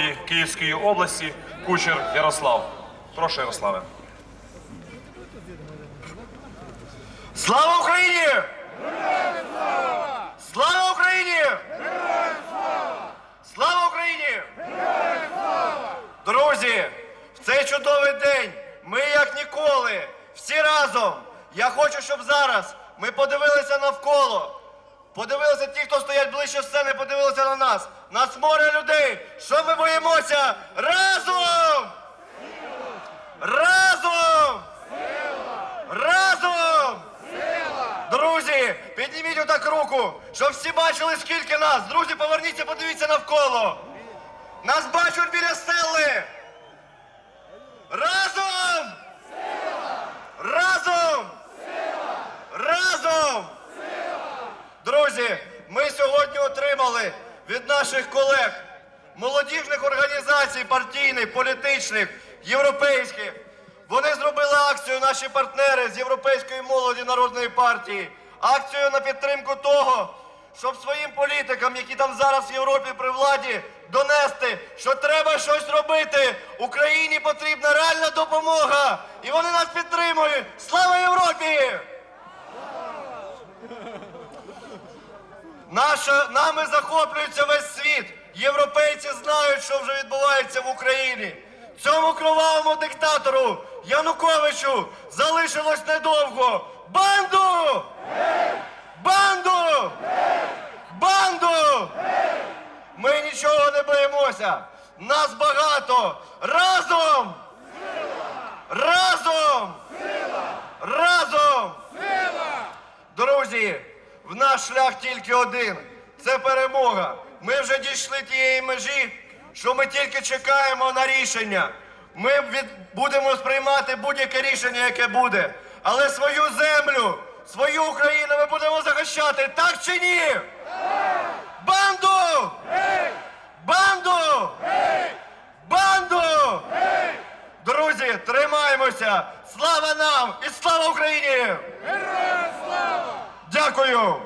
голови Київської області Кучер Ярослав. Прошу, Ярославе. Слава Україні! Слава Україні! Слава Україні! Друзі, в цей чудовий день ми, як ніколи, всі разом. Я хочу, щоб зараз ми подивилися навколо. Подивилися ті, хто стоять ближче сцени, подивилися на нас. Нас море людей. Що ми боїмося? Разом! Разом! Разом! Друзі, підніміть отак руку, щоб всі бачили, скільки нас. Друзі, поверніться, подивіться навколо. Нас бачать біля сели. Разом! Разом! Разом! Друзі, ми сьогодні отримали від наших колег молодіжних організацій партійних, політичних, європейських. Вони зробили акцію, наші партнери з Європейської молоді народної партії. Акцію на підтримку того, щоб своїм політикам, які там зараз в Європі при владі, донести, що треба щось робити. Україні потрібна реальна допомога. І вони нас підтримують. Слава Європі! Наша, нами захоплюється весь світ. Європейці знають, що вже відбувається в Україні. Цьому кровавому диктатору Януковичу залишилось недовго. Банду! Банду! Банду! Ми нічого не боїмося. Нас багато. Разом! Разом! Разом! Друзі, в наш шлях тільки один це перемога. Ми вже дійшли тієї межі, що ми тільки чекаємо на рішення. Ми від... будемо сприймати будь-яке рішення, яке буде. Але свою землю, свою Україну ми будемо захищати, так чи ні? Банду! Банду! Банду! Друзі, тримаємося! Слава нам і слава Україні! koyuyor.